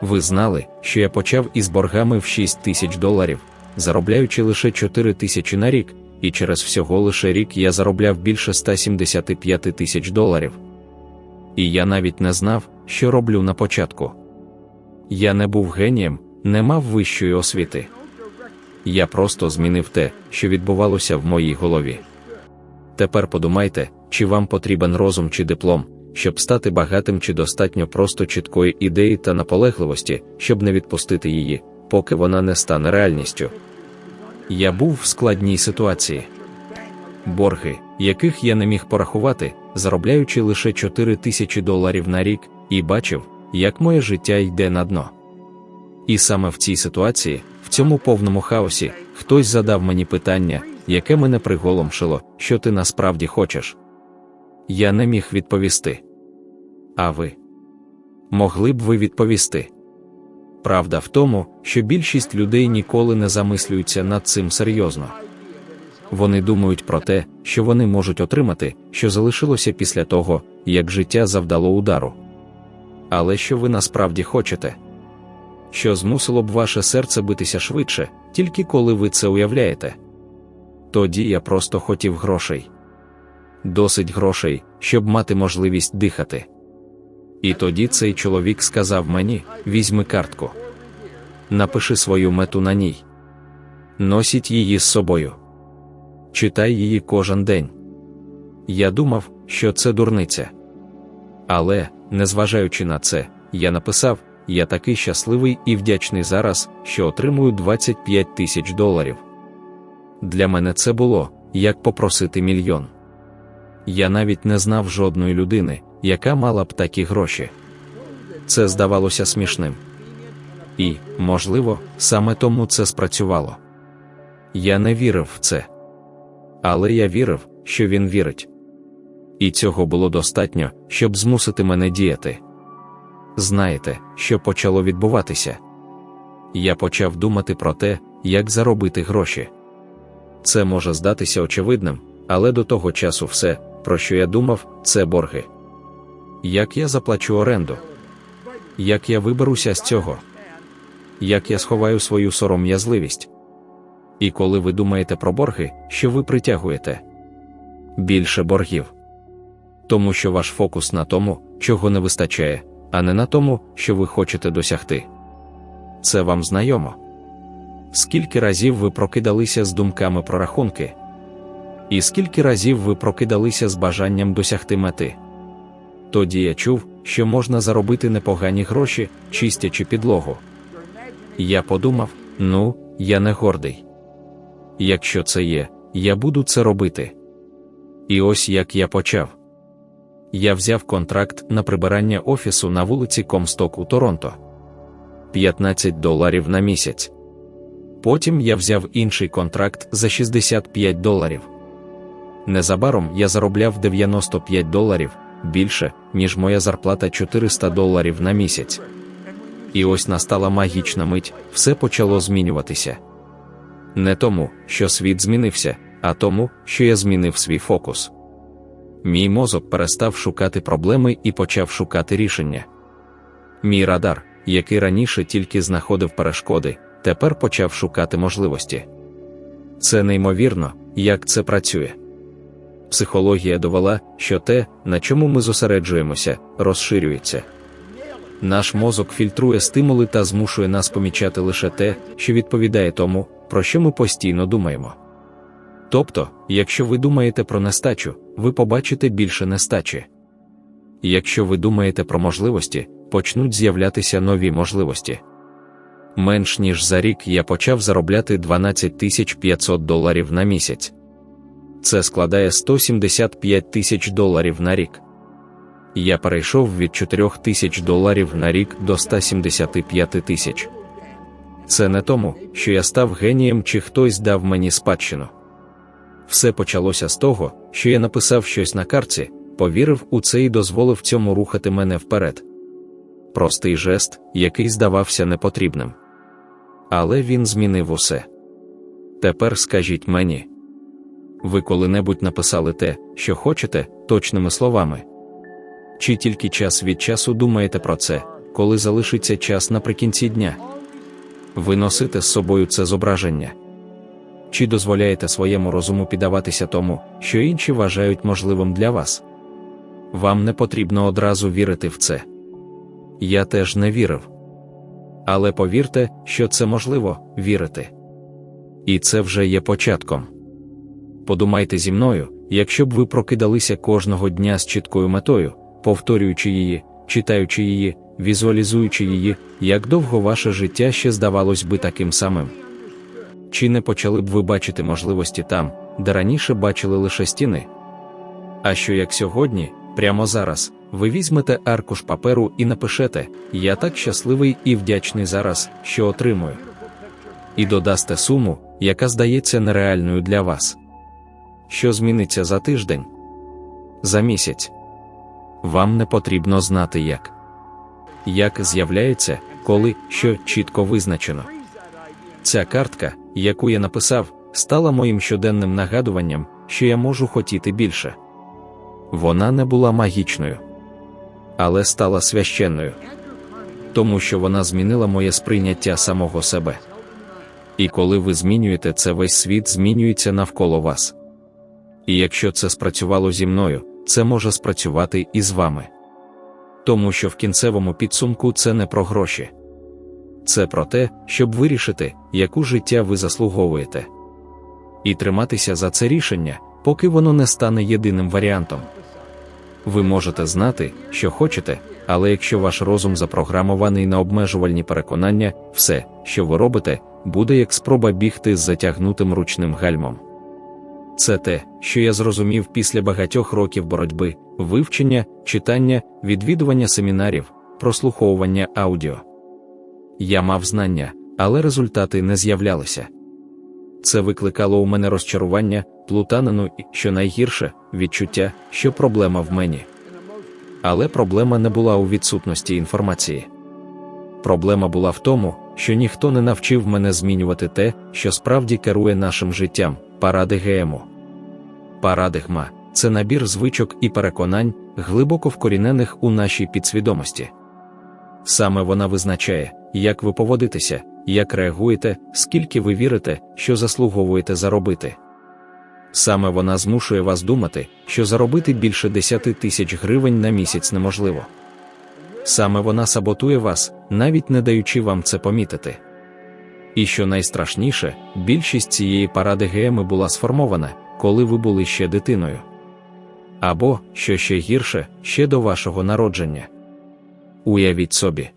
Ви знали, що я почав із боргами в 6 тисяч доларів, заробляючи лише 4 тисячі на рік, і через всього лише рік я заробляв більше 175 тисяч доларів. І я навіть не знав, що роблю на початку. Я не був генієм, не мав вищої освіти. Я просто змінив те, що відбувалося в моїй голові. Тепер подумайте, чи вам потрібен розум чи диплом, щоб стати багатим, чи достатньо просто чіткої ідеї та наполегливості, щоб не відпустити її, поки вона не стане реальністю. Я був в складній ситуації. Борги, яких я не міг порахувати, заробляючи лише 4 тисячі доларів на рік, і бачив, як моє життя йде на дно. І саме в цій ситуації, в цьому повному хаосі, хтось задав мені питання, яке мене приголомшило, що ти насправді хочеш. Я не міг відповісти. А ви могли б ви відповісти? Правда в тому, що більшість людей ніколи не замислюються над цим серйозно. Вони думають про те, що вони можуть отримати, що залишилося після того, як життя завдало удару. Але що ви насправді хочете? Що змусило б ваше серце битися швидше, тільки коли ви це уявляєте? Тоді я просто хотів грошей. Досить грошей, щоб мати можливість дихати. І тоді цей чоловік сказав мені: візьми картку, напиши свою мету на ній, носіть її з собою, читай її кожен день. Я думав, що це дурниця. Але, незважаючи на це, я написав: я такий щасливий і вдячний зараз, що отримую 25 тисяч доларів. Для мене це було як попросити мільйон. Я навіть не знав жодної людини, яка мала б такі гроші. Це здавалося смішним. І, можливо, саме тому це спрацювало. Я не вірив в це. Але я вірив, що він вірить. І цього було достатньо, щоб змусити мене діяти. Знаєте, що почало відбуватися? Я почав думати про те, як заробити гроші. Це може здатися очевидним, але до того часу все, про що я думав, це борги. Як я заплачу оренду? Як я виберуся з цього? Як я сховаю свою сором'язливість? І коли ви думаєте про борги, що ви притягуєте? Більше боргів. Тому що ваш фокус на тому, чого не вистачає, а не на тому, що ви хочете досягти. Це вам знайомо. Скільки разів ви прокидалися з думками про рахунки? І скільки разів ви прокидалися з бажанням досягти мети? Тоді я чув, що можна заробити непогані гроші, чистячи підлогу. Я подумав: ну, я не гордий. Якщо це є, я буду це робити. І ось як я почав. Я взяв контракт на прибирання офісу на вулиці Комсток у Торонто 15 доларів на місяць. Потім я взяв інший контракт за 65 доларів. Незабаром я заробляв 95 доларів більше, ніж моя зарплата 400 доларів на місяць. І ось настала магічна мить, все почало змінюватися. Не тому, що світ змінився, а тому, що я змінив свій фокус. Мій мозок перестав шукати проблеми і почав шукати рішення. Мій радар, який раніше тільки знаходив перешкоди, тепер почав шукати можливості. Це неймовірно, як це працює. Психологія довела, що те, на чому ми зосереджуємося, розширюється. Наш мозок фільтрує стимули та змушує нас помічати лише те, що відповідає тому, про що ми постійно думаємо. Тобто, якщо ви думаєте про нестачу, ви побачите більше нестачі. Якщо ви думаєте про можливості, почнуть з'являтися нові можливості. Менш ніж за рік я почав заробляти 12 500 доларів на місяць. Це складає 175 тисяч доларів на рік. Я перейшов від 4 тисяч доларів на рік до 175 тисяч. Це не тому, що я став генієм чи хтось дав мені спадщину. Все почалося з того, що я написав щось на карці, повірив у це і дозволив цьому рухати мене вперед. Простий жест, який здавався непотрібним. Але він змінив усе. Тепер скажіть мені. Ви коли-небудь написали те, що хочете, точними словами? Чи тільки час від часу думаєте про це, коли залишиться час наприкінці дня? Ви носите з собою це зображення? Чи дозволяєте своєму розуму піддаватися тому, що інші вважають можливим для вас? Вам не потрібно одразу вірити в це. Я теж не вірив. Але повірте, що це можливо вірити. І це вже є початком. Подумайте зі мною, якщо б ви прокидалися кожного дня з чіткою метою, повторюючи її, читаючи її, візуалізуючи її, як довго ваше життя ще здавалось би таким самим. Чи не почали б ви бачити можливості там, де раніше бачили лише стіни? А що як сьогодні, прямо зараз, ви візьмете аркуш паперу і напишете Я так щасливий і вдячний зараз, що отримую. І додасте суму, яка здається нереальною для вас. Що зміниться за тиждень? За місяць. Вам не потрібно знати як. Як з'являється, коли що чітко визначено. Ця картка, яку я написав, стала моїм щоденним нагадуванням, що я можу хотіти більше. Вона не була магічною, але стала священною, тому що вона змінила моє сприйняття самого себе. І коли ви змінюєте це, весь світ змінюється навколо вас. І якщо це спрацювало зі мною, це може спрацювати і з вами. Тому що в кінцевому підсумку це не про гроші, це про те, щоб вирішити, яку життя ви заслуговуєте, і триматися за це рішення, поки воно не стане єдиним варіантом. Ви можете знати, що хочете, але якщо ваш розум запрограмований на обмежувальні переконання, все, що ви робите, буде як спроба бігти з затягнутим ручним гальмом. Це те, що я зрозумів після багатьох років боротьби, вивчення, читання, відвідування семінарів, прослуховування аудіо. Я мав знання, але результати не з'являлися. Це викликало у мене розчарування, плутанину і, що найгірше, відчуття, що проблема в мені. Але проблема не була у відсутності інформації. Проблема була в тому, що ніхто не навчив мене змінювати те, що справді керує нашим життям, паради ГМО. Парадигма це набір звичок і переконань, глибоко вкорінених у нашій підсвідомості. Саме вона визначає, як ви поводитеся, як реагуєте, скільки ви вірите, що заслуговуєте заробити. Саме вона змушує вас думати, що заробити більше 10 тисяч гривень на місяць неможливо. Саме вона саботує вас, навіть не даючи вам це помітити. І що найстрашніше, більшість цієї паради ГМ була сформована, коли ви були ще дитиною. Або, що ще гірше, ще до вашого народження. Уявіть собі,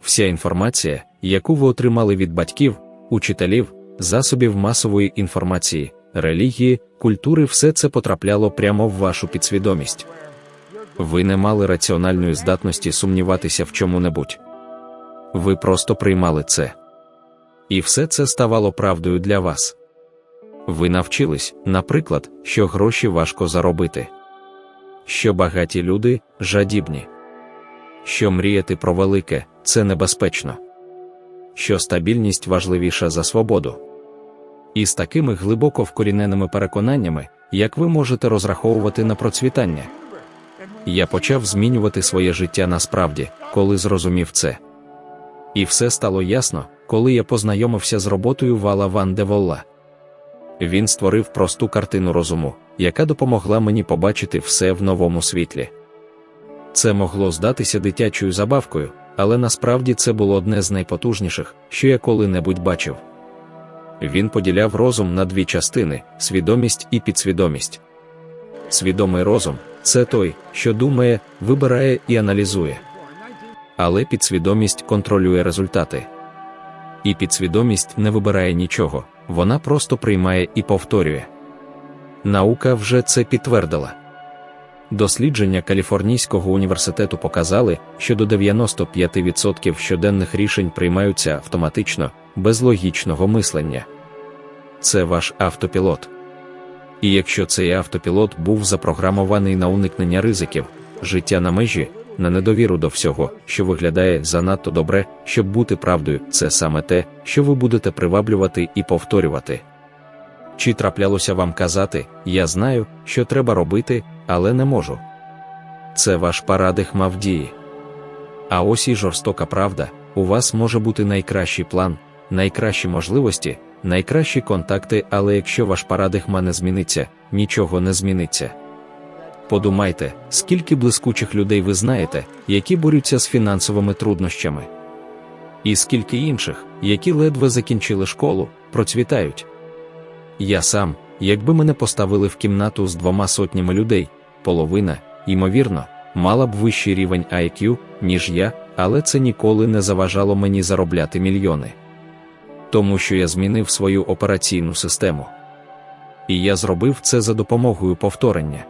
вся інформація, яку ви отримали від батьків, учителів, засобів масової інформації, релігії, культури, все це потрапляло прямо в вашу підсвідомість. Ви не мали раціональної здатності сумніватися в чому-небудь. Ви просто приймали це. І все це ставало правдою для вас. Ви навчились, наприклад, що гроші важко заробити, що багаті люди жадібні, що мріяти про велике це небезпечно, що стабільність важливіша за свободу. І з такими глибоко вкоріненими переконаннями, як ви можете розраховувати на процвітання. Я почав змінювати своє життя насправді, коли зрозумів це. І все стало ясно, коли я познайомився з роботою Вала Ван де Волла. Він створив просту картину розуму, яка допомогла мені побачити все в новому світлі. Це могло здатися дитячою забавкою, але насправді це було одне з найпотужніших, що я коли-небудь бачив. Він поділяв розум на дві частини свідомість і підсвідомість. Свідомий розум це той, що думає, вибирає і аналізує. Але підсвідомість контролює результати. І підсвідомість не вибирає нічого, вона просто приймає і повторює. Наука вже це підтвердила. Дослідження Каліфорнійського університету показали, що до 95% щоденних рішень приймаються автоматично, без логічного мислення. Це ваш автопілот. І якщо цей автопілот був запрограмований на уникнення ризиків, життя на межі, на недовіру до всього, що виглядає занадто добре, щоб бути правдою, це саме те, що ви будете приваблювати і повторювати. Чи траплялося вам казати, я знаю, що треба робити, але не можу. Це ваш парадигма в дії. А ось і жорстока правда: у вас може бути найкращий план, найкращі можливості, найкращі контакти, але якщо ваш парадигма не зміниться, нічого не зміниться. Подумайте, скільки блискучих людей ви знаєте, які борються з фінансовими труднощами, і скільки інших, які ледве закінчили школу, процвітають. Я сам, якби мене поставили в кімнату з двома сотнями людей, половина, ймовірно, мала б вищий рівень IQ, ніж я, але це ніколи не заважало мені заробляти мільйони. Тому що я змінив свою операційну систему. І я зробив це за допомогою повторення.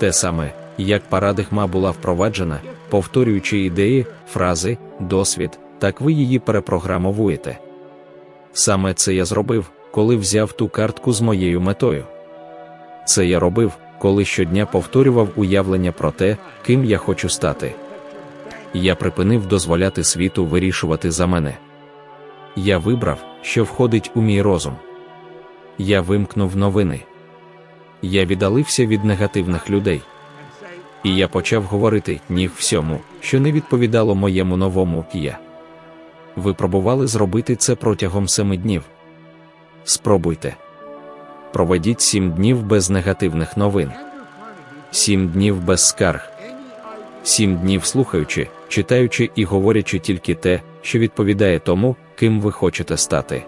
Те саме, як парадигма була впроваджена, повторюючи ідеї, фрази, досвід, так ви її перепрограмовуєте. Саме це я зробив, коли взяв ту картку з моєю метою. Це я робив, коли щодня повторював уявлення про те, ким я хочу стати. Я припинив дозволяти світу вирішувати за мене. Я вибрав, що входить у мій розум. Я вимкнув новини. Я віддалився від негативних людей. І я почав говорити ні всьому, що не відповідало моєму новому я. Ви пробували зробити це протягом семи днів. Спробуйте. Проведіть сім днів без негативних новин, сім днів без скарг, сім днів слухаючи, читаючи і говорячи тільки те, що відповідає тому, ким ви хочете стати.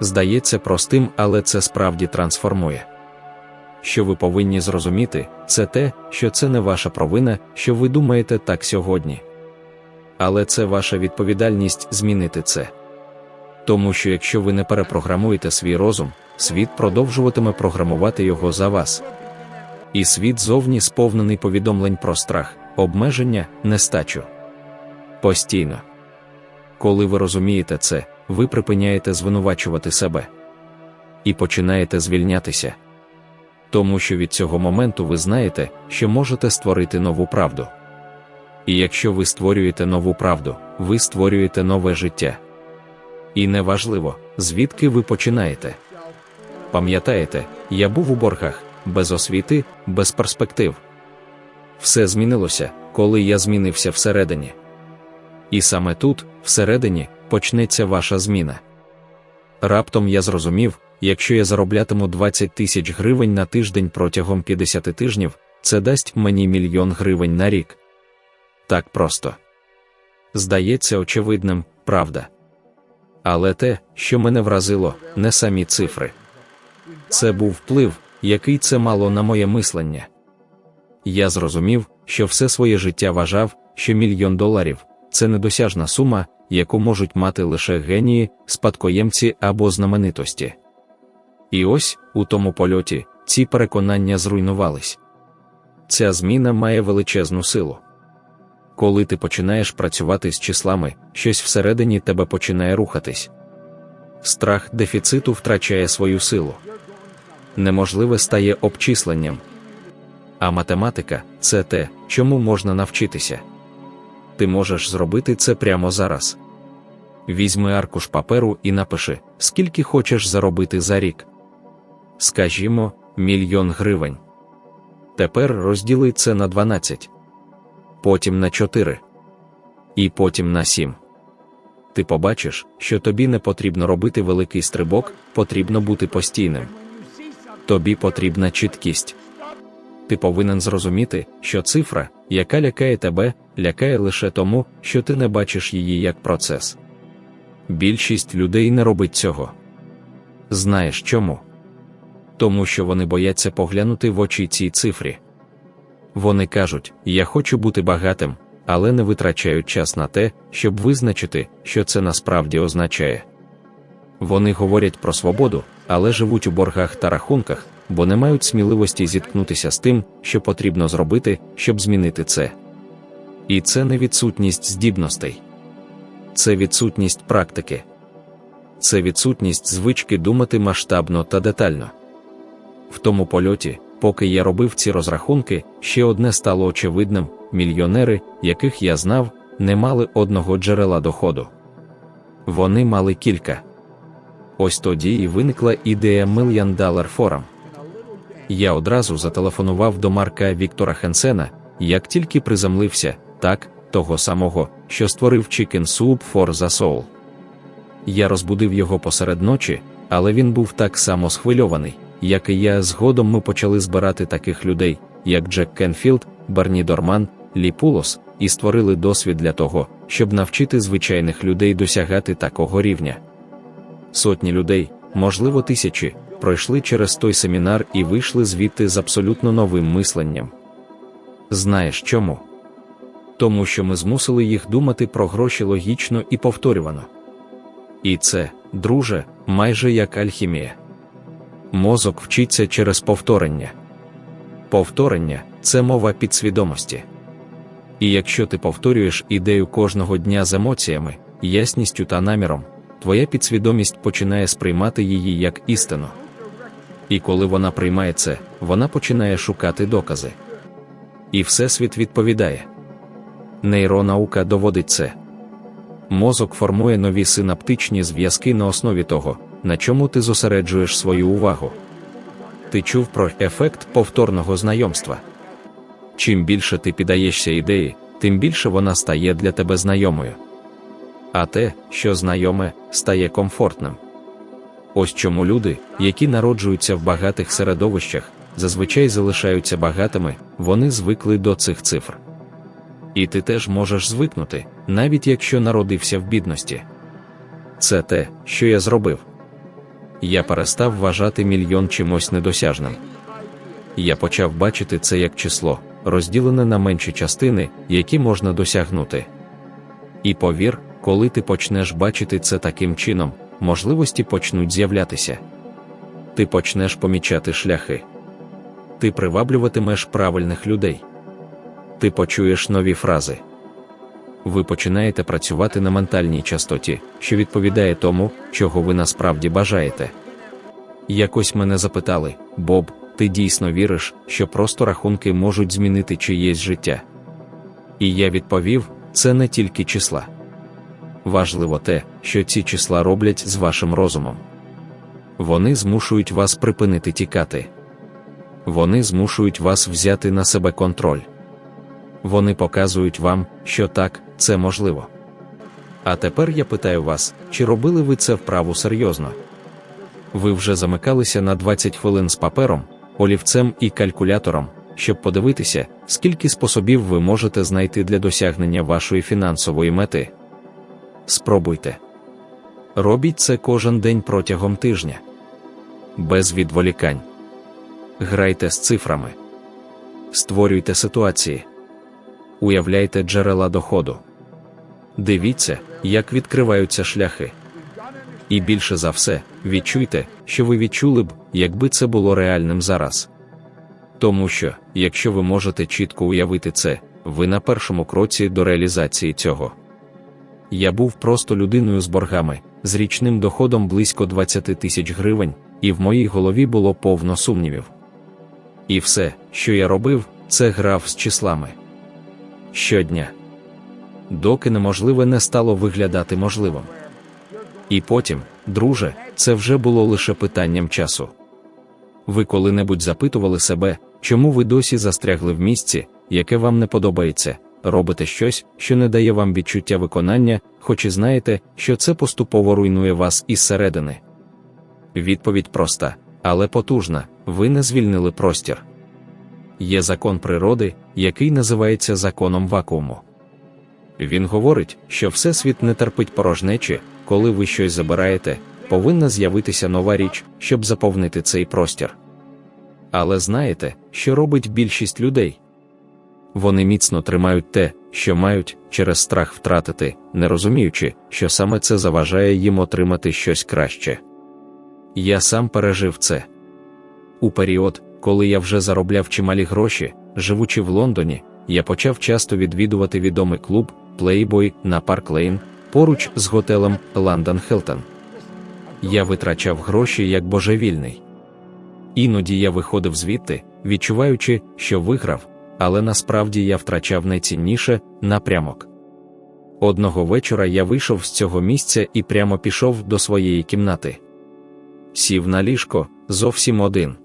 Здається простим, але це справді трансформує. Що ви повинні зрозуміти, це те, що це не ваша провина, що ви думаєте так сьогодні. Але це ваша відповідальність змінити це. Тому що якщо ви не перепрограмуєте свій розум, світ продовжуватиме програмувати його за вас. І світ зовні сповнений повідомлень про страх, обмеження, нестачу. Постійно. Коли ви розумієте це, ви припиняєте звинувачувати себе і починаєте звільнятися. Тому що від цього моменту ви знаєте, що можете створити нову правду. І якщо ви створюєте нову правду, ви створюєте нове життя. І неважливо, звідки ви починаєте. Пам'ятаєте, я був у боргах, без освіти, без перспектив. Все змінилося, коли я змінився всередині. І саме тут, всередині, почнеться ваша зміна. Раптом я зрозумів, якщо я зароблятиму 20 тисяч гривень на тиждень протягом 50 тижнів, це дасть мені мільйон гривень на рік. Так просто. Здається очевидним, правда. Але те, що мене вразило, не самі цифри. Це був вплив, який це мало на моє мислення. Я зрозумів, що все своє життя вважав, що мільйон доларів це недосяжна сума, яку можуть мати лише генії, спадкоємці або знаменитості. І ось, у тому польоті, ці переконання зруйнувались. Ця зміна має величезну силу. Коли ти починаєш працювати з числами, щось всередині тебе починає рухатись. Страх дефіциту втрачає свою силу. Неможливе стає обчисленням. А математика це те, чому можна навчитися. Ти можеш зробити це прямо зараз. Візьми аркуш паперу і напиши, скільки хочеш заробити за рік. Скажімо, мільйон гривень. Тепер розділи це на 12, потім на 4 і потім на 7. Ти побачиш, що тобі не потрібно робити великий стрибок, потрібно бути постійним. Тобі потрібна чіткість. Ти повинен зрозуміти, що цифра, яка лякає тебе, лякає лише тому, що ти не бачиш її як процес. Більшість людей не робить цього. Знаєш чому? Тому що вони бояться поглянути в очі цій цифрі. Вони кажуть, я хочу бути багатим, але не витрачають час на те, щоб визначити, що це насправді означає. Вони говорять про свободу, але живуть у боргах та рахунках, бо не мають сміливості зіткнутися з тим, що потрібно зробити, щоб змінити це. І це не відсутність здібностей, це відсутність практики, це відсутність звички думати масштабно та детально. В тому польоті, поки я робив ці розрахунки, ще одне стало очевидним: мільйонери, яких я знав, не мали одного джерела доходу. Вони мали кілька. Ось тоді і виникла ідея Million Dollar Forum. Я одразу зателефонував до Марка Віктора Хенсена, як тільки приземлився, так, того самого, що створив Chicken Soup for the Soul. Я розбудив його посеред ночі, але він був так само схвильований, як і я. Згодом ми почали збирати таких людей, як Джек Кенфілд, Барні Дорман, Лі Пулос, і створили досвід для того, щоб навчити звичайних людей досягати такого рівня. Сотні людей, можливо, тисячі, пройшли через той семінар і вийшли звідти з абсолютно новим мисленням. Знаєш чому? Тому що ми змусили їх думати про гроші логічно і повторювано. І це, друже, майже як альхімія. Мозок вчиться через повторення. Повторення це мова підсвідомості. І якщо ти повторюєш ідею кожного дня з емоціями, ясністю та наміром, твоя підсвідомість починає сприймати її як істину. І коли вона приймає це, вона починає шукати докази. І Всесвіт відповідає. Нейронаука доводить це. Мозок формує нові синаптичні зв'язки на основі того, на чому ти зосереджуєш свою увагу. Ти чув про ефект повторного знайомства. Чим більше ти піддаєшся ідеї, тим більше вона стає для тебе знайомою. А те, що знайоме, стає комфортним. Ось чому люди, які народжуються в багатих середовищах, зазвичай залишаються багатими, вони звикли до цих цифр. І ти теж можеш звикнути, навіть якщо народився в бідності. Це те, що я зробив. Я перестав вважати мільйон чимось недосяжним. Я почав бачити це як число, розділене на менші частини, які можна досягнути. І повір, коли ти почнеш бачити це таким чином, можливості почнуть з'являтися. Ти почнеш помічати шляхи. Ти приваблюватимеш правильних людей. Ти почуєш нові фрази. Ви починаєте працювати на ментальній частоті, що відповідає тому, чого ви насправді бажаєте. Якось мене запитали, Боб, ти дійсно віриш, що просто рахунки можуть змінити чиєсь життя? І я відповів: це не тільки числа. Важливо те, що ці числа роблять з вашим розумом. Вони змушують вас припинити тікати. Вони змушують вас взяти на себе контроль. Вони показують вам, що так, це можливо. А тепер я питаю вас, чи робили ви це вправу серйозно? Ви вже замикалися на 20 хвилин з папером, олівцем і калькулятором, щоб подивитися, скільки способів ви можете знайти для досягнення вашої фінансової мети. Спробуйте. Робіть це кожен день протягом тижня. Без відволікань. Грайте з цифрами. Створюйте ситуації. Уявляйте джерела доходу. Дивіться, як відкриваються шляхи. І більше за все, відчуйте, що ви відчули б, якби це було реальним зараз. Тому що, якщо ви можете чітко уявити це, ви на першому кроці до реалізації цього. Я був просто людиною з боргами, з річним доходом близько 20 тисяч гривень, і в моїй голові було повно сумнівів. І все, що я робив, це грав з числами. Щодня. Доки неможливе не стало виглядати можливим. І потім, друже, це вже було лише питанням часу. Ви коли-небудь запитували себе, чому ви досі застрягли в місці, яке вам не подобається, робите щось, що не дає вам відчуття виконання, хоч і знаєте, що це поступово руйнує вас із середини. Відповідь проста, але потужна: ви не звільнили простір. Є закон природи, який називається законом вакууму. Він говорить, що Всесвіт не терпить порожнечі, коли ви щось забираєте, повинна з'явитися нова річ, щоб заповнити цей простір. Але знаєте, що робить більшість людей? Вони міцно тримають те, що мають, через страх втратити, не розуміючи, що саме це заважає їм отримати щось краще. Я сам пережив це. У період, коли я вже заробляв чималі гроші, живучи в Лондоні, я почав часто відвідувати відомий клуб Playboy на Парк Лейн поруч з готелем Лондон Хелтон. Я витрачав гроші як божевільний. Іноді я виходив звідти, відчуваючи, що виграв, але насправді я втрачав найцінніше напрямок. Одного вечора я вийшов з цього місця і прямо пішов до своєї кімнати. Сів на ліжко зовсім один.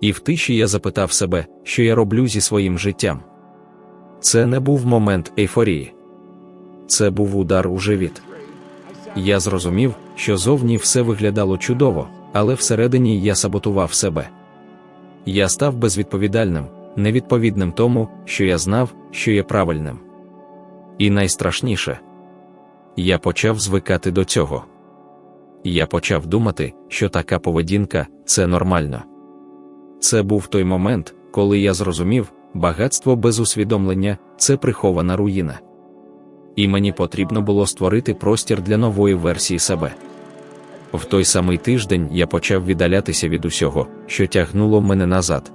І в тиші я запитав себе, що я роблю зі своїм життям. Це не був момент ейфорії. Це був удар у живіт. Я зрозумів, що зовні все виглядало чудово, але всередині я саботував себе. Я став безвідповідальним, невідповідним тому, що я знав, що є правильним. І найстрашніше, я почав звикати до цього. Я почав думати, що така поведінка це нормально. Це був той момент, коли я зрозумів, багатство без усвідомлення це прихована руїна. І мені потрібно було створити простір для нової версії себе. В той самий тиждень я почав віддалятися від усього, що тягнуло мене назад.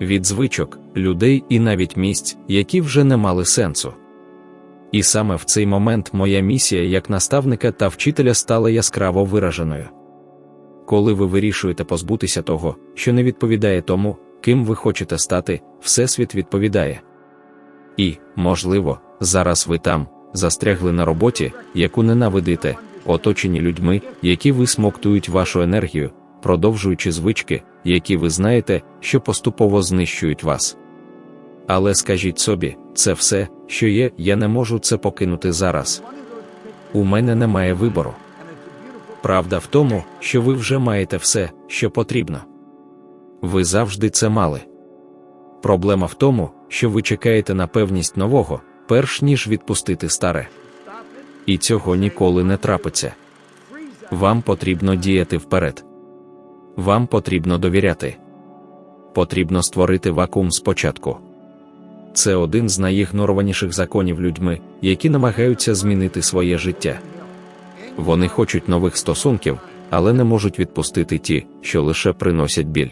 Від звичок, людей і навіть місць, які вже не мали сенсу. І саме в цей момент моя місія як наставника та вчителя стала яскраво вираженою. Коли ви вирішуєте позбутися того, що не відповідає тому, ким ви хочете стати, Всесвіт відповідає. І, можливо, зараз ви там, застрягли на роботі, яку ненавидите, оточені людьми, які висмоктують вашу енергію, продовжуючи звички, які ви знаєте, що поступово знищують вас. Але скажіть собі, це все, що є, я не можу це покинути зараз. У мене немає вибору. Правда в тому, що ви вже маєте все, що потрібно. Ви завжди це мали. Проблема в тому, що ви чекаєте на певність нового, перш ніж відпустити старе. І цього ніколи не трапиться. Вам потрібно діяти вперед. Вам потрібно довіряти. Потрібно створити вакуум спочатку. Це один з найігнорованіших законів людьми, які намагаються змінити своє життя. Вони хочуть нових стосунків, але не можуть відпустити ті, що лише приносять біль.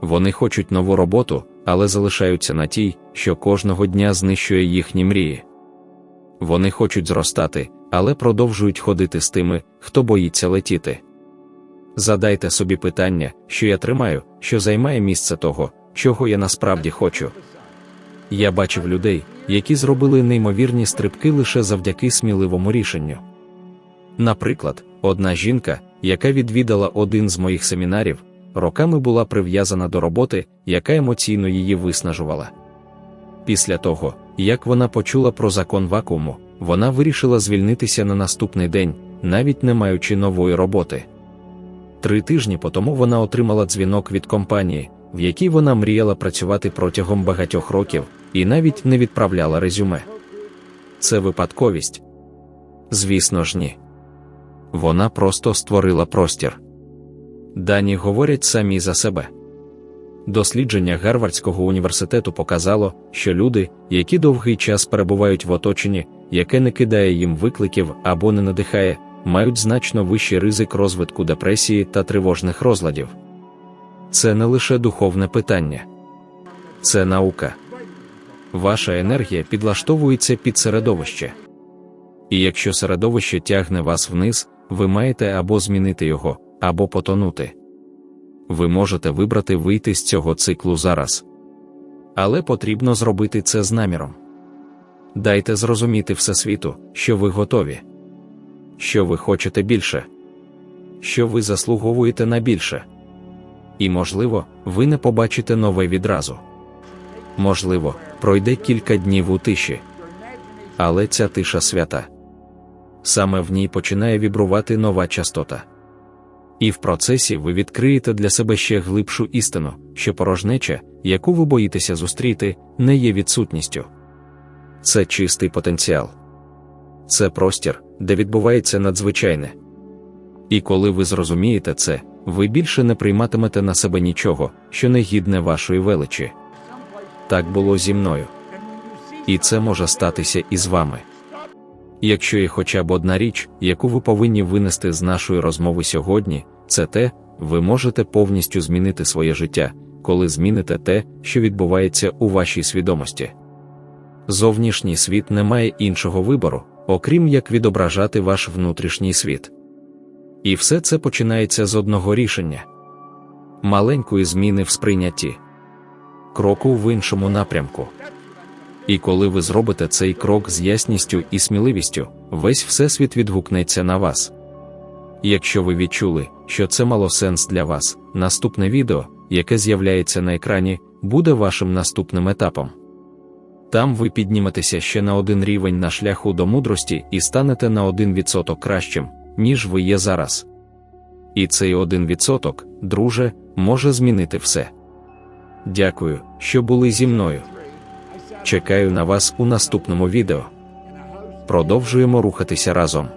Вони хочуть нову роботу, але залишаються на тій, що кожного дня знищує їхні мрії. Вони хочуть зростати, але продовжують ходити з тими, хто боїться летіти. Задайте собі питання, що я тримаю, що займає місце того, чого я насправді хочу. Я бачив людей, які зробили неймовірні стрибки лише завдяки сміливому рішенню. Наприклад, одна жінка, яка відвідала один з моїх семінарів, роками була прив'язана до роботи, яка емоційно її виснажувала. Після того, як вона почула про закон вакууму, вона вирішила звільнитися на наступний день, навіть не маючи нової роботи. Три тижні по тому вона отримала дзвінок від компанії, в якій вона мріяла працювати протягом багатьох років, і навіть не відправляла резюме. Це випадковість? Звісно ж, ні. Вона просто створила простір. Дані говорять самі за себе. Дослідження Гарвардського університету показало, що люди, які довгий час перебувають в оточенні, яке не кидає їм викликів або не надихає, мають значно вищий ризик розвитку депресії та тривожних розладів. Це не лише духовне питання, це наука. Ваша енергія підлаштовується під середовище. І якщо середовище тягне вас вниз, ви маєте або змінити його, або потонути. Ви можете вибрати вийти з цього циклу зараз. Але потрібно зробити це з наміром. Дайте зрозуміти Всесвіту, що ви готові, що ви хочете більше, що ви заслуговуєте на більше. І, можливо, ви не побачите нове відразу. Можливо, пройде кілька днів у тиші. Але ця тиша свята. Саме в ній починає вібрувати нова частота. І в процесі ви відкриєте для себе ще глибшу істину, що порожнеча, яку ви боїтеся зустріти, не є відсутністю. Це чистий потенціал. Це простір, де відбувається надзвичайне. І коли ви зрозумієте це, ви більше не прийматимете на себе нічого, що не гідне вашої величі. Так було зі мною. І це може статися і з вами. Якщо є хоча б одна річ, яку ви повинні винести з нашої розмови сьогодні, це те, ви можете повністю змінити своє життя, коли зміните те, що відбувається у вашій свідомості. Зовнішній світ не має іншого вибору, окрім як відображати ваш внутрішній світ. І все це починається з одного рішення маленької зміни в сприйнятті, кроку в іншому напрямку. І коли ви зробите цей крок з ясністю і сміливістю, весь всесвіт відгукнеться на вас. Якщо ви відчули, що це мало сенс для вас, наступне відео, яке з'являється на екрані, буде вашим наступним етапом. Там ви підніметеся ще на один рівень на шляху до мудрості і станете на 1% кращим, ніж ви є зараз. І цей 1%, друже, може змінити все. Дякую, що були зі мною. Чекаю на вас у наступному відео. Продовжуємо рухатися разом.